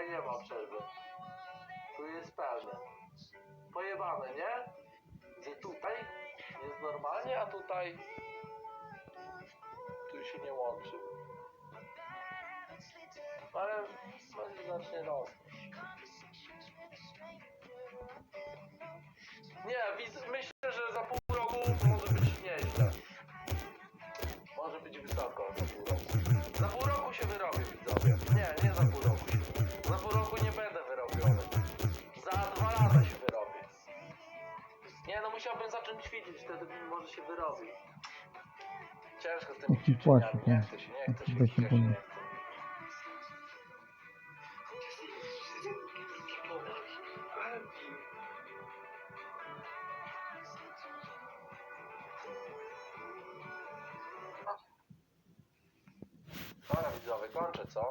tutaj nie ma przerwy. Tu jest pełne. Pojebane, nie? Gdzie tutaj jest normalnie, a tutaj... Tu się nie łączy. Ale będzie zacznie rosnąć. Nie, myślę, że za pół roku może być nieźle. Może być wysoko za pół roku. Za pół roku się wyrobię, widzowie. Nie, musiałbym zacząć ćwiczyć, wtedy bym może się wyrobił. Ciężko z tymi Taki płaszcz, ćwiczeniami, nie nie? chce się, nie chce się, się nie bólu. chce. Dobra widzowie, kończę, co? Się.